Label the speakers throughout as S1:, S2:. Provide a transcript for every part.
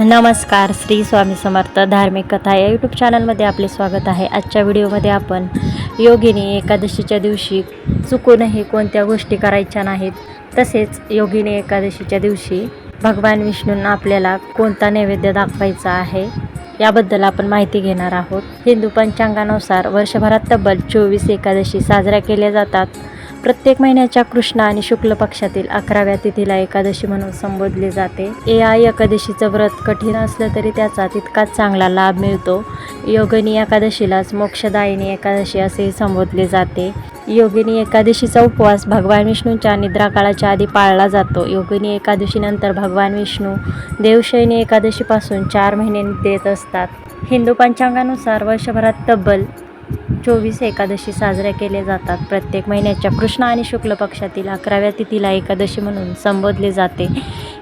S1: नमस्कार श्री स्वामी समर्थ धार्मिक कथा या यूट्यूब चॅनलमध्ये आपले स्वागत आहे. आजच्या व्हिडिओमध्ये आपण योगिनी एकादशीच्या दिवशी चुकूनही कोणत्या गोष्टी करायच्या नाहीत तसेच योगिनी एकादशीच्या दिवशी भगवान विष्णूंना आपल्याला कोणता नैवेद्य दाखवायचा आहे याबद्दल आपण माहिती घेणार आहोत. हिंदू पंचांगानुसार वर्षभरात तब्बल चोवीस एकादशी साजऱ्या केल्या जातात. प्रत्येक महिन्याच्या कृष्ण आणि शुक्ल पक्षातील अकराव्या तिथीला एकादशी म्हणून संबोधले जाते. ए आय एकादशीचं व्रत कठीण असलं तरी त्याचा तितकाच चांगला लाभ मिळतो. योगिनी एकादशीलाच मोक्षदायिनी एकादशी असेही संबोधले जाते. योगिनी एकादशीचा उपवास भगवान विष्णूंच्या निद्राकाळाच्या आधी पाळला जातो. योगिनी एकादशीनंतर भगवान विष्णू देवशयनी एकादशीपासून चार महिने देत असतात. हिंदू पंचांगानुसार वर्षभरात तब्बल चोवीस एकादशी साजऱ्या केल्या जातात. प्रत्येक महिन्याच्या कृष्ण आणि शुक्ल पक्षातील अकराव्या तिथीला एकादशी म्हणून संबोधले जाते.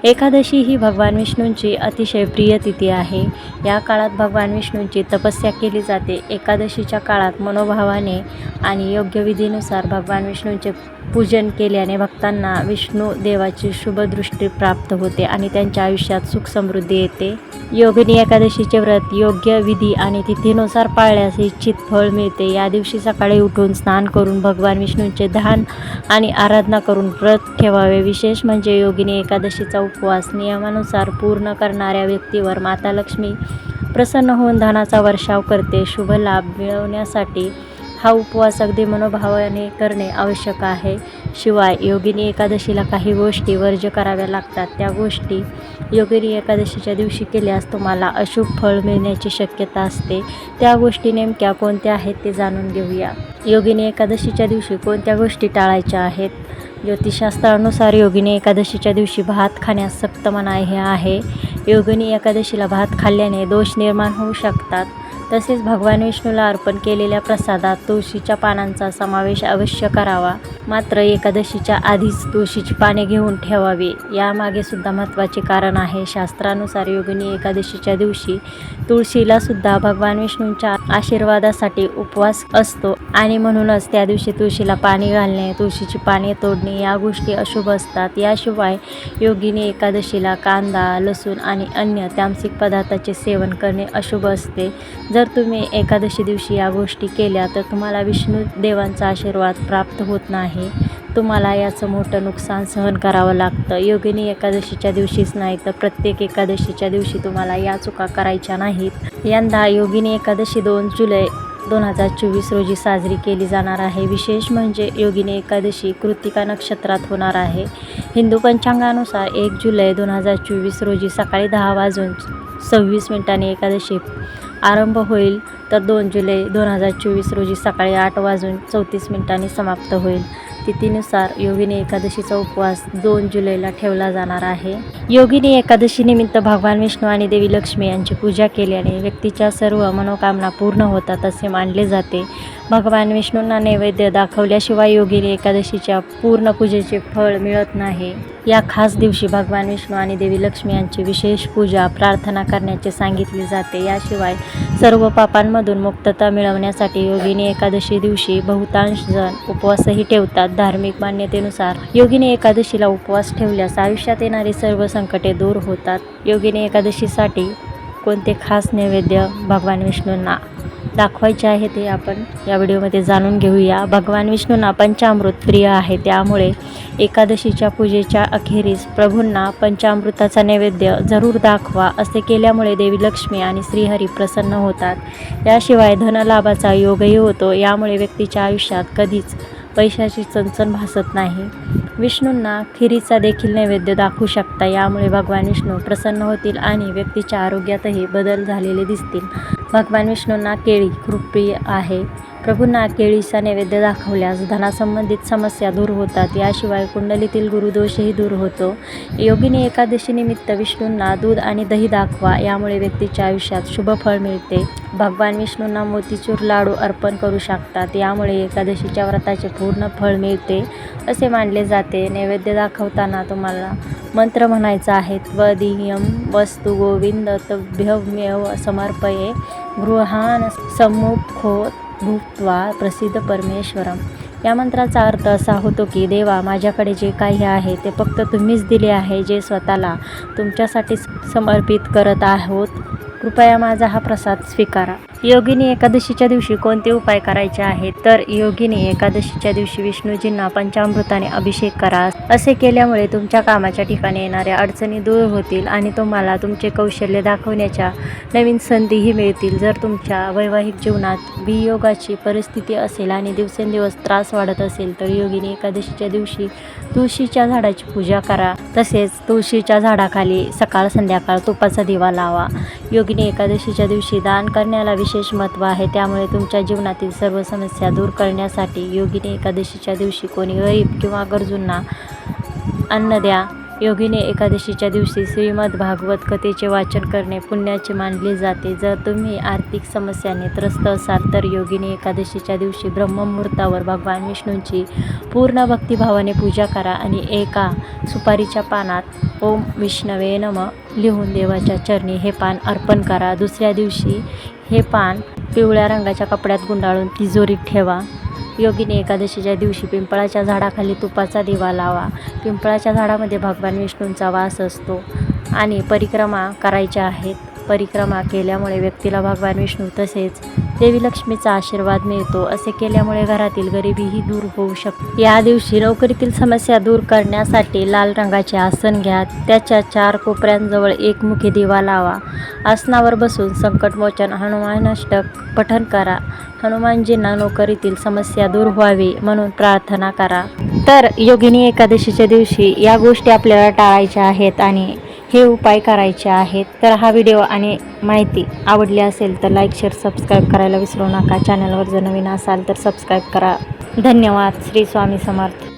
S1: एकादशी ही भगवान विष्णूंची अतिशय प्रिय तिथी आहे. या काळात भगवान विष्णूंची तपस्या केली जाते. एकादशीच्या काळात मनोभावाने आणि योग्य विधीनुसार भगवान विष्णूंचे पूजन केल्याने भक्तांना विष्णू देवाची शुभदृष्टी प्राप्त होते आणि त्यांच्या आयुष्यात सुख समृद्धी येते. योगिनी एकादशीचे व्रत योग्य विधी आणि तिथीनुसार पाळल्यास इच्छित फळ मिळते. या दिवशी सकाळी उठून स्नान करून भगवान विष्णूंचे ध्यान आणि आराधना करून व्रत ठेवावे. विशेष म्हणजे योगिनी एकादशीचा उपवास नियमानुसार पूर्ण करणाऱ्या व्यक्तीवर माता लक्ष्मी प्रसन्न होऊन धनाचा वर्षाव करते. शुभ लाभ मिळवण्यासाठी हा उपवास अगदी मनोभावाने करणे आवश्यक आहे. शिवाय योगिनी एकादशीला काही गोष्टी वर्ज कराव्या लागतात. त्या गोष्टी योगिनी एकादशीच्या दिवशी केल्यास तुम्हाला अशुभ फळ मिळण्याची शक्यता असते. त्या गोष्टी नेमक्या कोणत्या आहेत ते जाणून घेऊया. योगिनी एकादशीच्या दिवशी कोणत्या गोष्टी टाळायच्या आहेत? ज्योतिषशास्त्रानुसार योगिनी एकादशीच्या दिवशी भात खाण्यास सक्त मनाई हे आहे. योगिनी एकादशीला भात खाल्ल्याने दोष निर्माण होऊ शकतात. तसेच भगवान विष्णूला अर्पण केलेल्या प्रसादात तुळशीच्या पानांचा समावेश अवश्य करावा. मात्र एकादशीच्या आधीच तुळशीची पाने घेऊन ठेवावी. यामागे सुद्धा महत्त्वाचे कारण आहे. शास्त्रानुसार योगिनी एकादशीच्या दिवशी तुळशीला सुद्धा भगवान विष्णूंच्या आशीर्वादासाठी उपवास असतो आणि म्हणूनच त्या दिवशी तुळशीला पाणी घालणे तुळशीची पाने तोडणे या गोष्टी अशुभ असतात. याशिवाय योगिनी एकादशीला कांदा लसूण आणि अन्य तामसिक पदार्थाचे सेवन करणे अशुभ असते. जर जर तुम्ही एकादशी दिवशी या गोष्टी केल्या तर तुम्हाला विष्णू देवांचा आशीर्वाद प्राप्त होत नाही. तुम्हाला याचं मोठं नुकसान सहन करावं लागतं. योगिनी एकादशीच्या दिवशीच नाही तर प्रत्येक एकादशीच्या दिवशी तुम्हाला या चुका करायच्या नाहीत. यंदा योगिनी एकादशी दोन जुलै दोन हजार चोवीस रोजी साजरी केली जाणार आहे. विशेष म्हणजे योगिनी एकादशी कृतिका नक्षत्रात होणार आहे. हिंदू पंचांगानुसार एक जुलै दोन हजार चोवीस रोजी सकाळी दहा वाजून सव्वीस मिनिटांनी एकादशी आरंभ होईल. तर दोन जुलै दोन हजार चोवीस रोजी सकाळी आठ वाजून चौतीस मिनिटांनी समाप्त होईल. तिथीनुसार योगिनी एकादशीचा उपवास दोन जुलैला ठेवला जाणार आहे. योगिनी एकादशी निमित्त भगवान विष्णू आणि देवी लक्ष्मी यांची पूजा केल्याने व्यक्तीच्या सर्व मनोकामना पूर्ण होतात असे मानले जाते. भगवान विष्णूंना नैवेद्य दाखवल्याशिवाय योगिनी एकादशीच्या पूर्ण पूजेचे फळ मिळत नाही. या खास दिवशी भगवान विष्णू आणि देवी लक्ष्मी यांची विशेष पूजा प्रार्थना करण्याचे सांगितले जाते. याशिवाय सर्व पापांमधून मुक्तता मिळवण्यासाठी योगिनी एकादशी दिवशी बहुतांश जण उपवासही ठेवतात. धार्मिक मान्यतेनुसार योगिनी एकादशीला उपवास ठेवल्यास आयुष्यात येणारी सर्व संकटे दूर होतात. योगिनी एकादशीसाठी कोणते खास नैवेद्य भगवान विष्णूंना दाखवायचे आहे ते आपण या व्हिडिओमध्ये जाणून घेऊया. भगवान विष्णूंना पंचामृत प्रिय आहे. त्यामुळे एकादशीच्या पूजेच्या अखेरीस प्रभूंना पंचामृताचा नैवेद्य जरूर दाखवा असे केल्यामुळे देवी लक्ष्मी आणि श्रीहरी प्रसन्न होतात. याशिवाय धनलाभाचा योगही होतो. यामुळे व्यक्तीच्या आयुष्यात कधीच पैशाची चणचण भासत नाही. विष्णूंना खिरीचा देखील नैवेद्य दाखवू शकता. यामुळे भगवान विष्णू प्रसन्न होतील आणि व्यक्तीच्या आरोग्यातही बदल झालेले दिसतील. भगवान विष्णूंना केळी खूप प्रिय आहे. प्रभूंना केळीचा नैवेद्य दाखवल्यास धनासंबंधित समस्या दूर होतात. याशिवाय कुंडलीतील गुरुदोषही दूर होतो. योगिनी एकादशीनिमित्त विष्णूंना दूध आणि दही दाखवा. यामुळे व्यक्तीच्या आयुष्यात शुभ फळ मिळते. भगवान विष्णूंना मोतीचूर लाडू अर्पण करू शकतात. यामुळे एकादशीच्या व्रताचे पूर्ण फळ मिळते असे मानले जाते. नैवेद्य दाखवताना तुम्हाला मंत्र म्हणायचा आहे त्वदीयम वस्तू गोविंद तभ्यमेव समर्पये गृहान सम्मुखो भूत्वा प्रसिद्ध परमेश्वरम. या मंत्राचा अर्थ असा होतो की देवा माझ्याकडे जे काही आहे ते फक्त तुम्हीच दिले आहे जे स्वतःला तुमच्यासाठी समर्पित करत आहोत. कृपया माझा हा प्रसाद स्वीकारा. योगिनी एकादशीच्या दिवशी कोणते उपाय करायचे आहेत? तर योगिनी एकादशीच्या दिवशी विष्णूजींना पंचामृताने अभिषेक करा. असे केल्यामुळे तुमच्या कामाच्या ठिकाणी येणाऱ्या अडचणी दूर होतील आणि तुम्हाला तुमचे कौशल्य दाखवण्याच्या नवीन संधीही मिळतील. जर तुमच्या वैवाहिक जीवनात वियोगाची परिस्थिती असेल आणि दिवसेंदिवस त्रास वाढत असेल तर योगिनी एकादशीच्या दिवशी तुळशीच्या झाडाची पूजा करा. तसेच तुळशीच्या झाडाखाली सकाळ संध्याकाळ तुपाचा दिवा लावा. योगिनी एकादशीच्या दिवशी दान करण्याला विशेष महत्त्व आहे. त्यामुळे तुमच्या जीवनातील सर्व समस्या दूर करण्यासाठी योगिनी एकादशीच्या दिवशी कोणी गरीब किंवा गरजूंना अन्न द्या. योगीने एकादशीच्या दिवशी श्रीमद भागवत कथेचे वाचन करणे पुण्याचे मानले जाते. जर तुम्ही आर्थिक समस्याने त्रस्त असाल तर योगीने एकादशीच्या दिवशी ब्रह्ममुहूर्तावर भगवान विष्णूंची पूर्ण भक्तिभावाने पूजा करा आणि एका सुपारीच्या पानात ओम विष्णवे नम लिहून देवाच्या चरणी हे पान अर्पण करा. दुसऱ्या दिवशी हे पान पिवळ्या रंगाच्या कपड्यात गुंडाळून तिजोरीत ठेवा. योगिनी एकादशीच्या दिवशी पिंपळाच्या झाडाखाली तुपाचा दिवा लावा. पिंपळाच्या झाडामध्ये भगवान विष्णूंचा वास असतो आणि परिक्रमा करायच्या आहेत. परिक्रमा केल्यामुळे व्यक्तीला भगवान विष्णू तसेच देवी लक्ष्मीचा आशीर्वाद मिळतो. असे केल्यामुळे घरातील गरिबीही दूर होऊ शकते. या दिवशी नोकरीतील समस्या दूर करण्यासाठी लाल रंगाचे आसन घ्या. त्याच्या चार कोपऱ्यांजवळ एक मुखी दिवा लावा. आसनावर बसून संकटमोचन हनुमानाष्टक पठण करा. हनुमानजींना नोकरीतील समस्या दूर व्हावी म्हणून प्रार्थना करा. तर योगिनी एकादशीच्या दिवशी या गोष्टी आपल्याला टाळायच्या आहेत आणि हे उपाय करायचे आहेत. तर हा व्हिडिओ आणि माहिती आवडली असेल तर लाईक शेअर सबस्क्राईब करायला विसरू नका. चॅनलवर जर नवीन असाल तर सबस्क्राईब करा. धन्यवाद. श्री स्वामी समर्थ.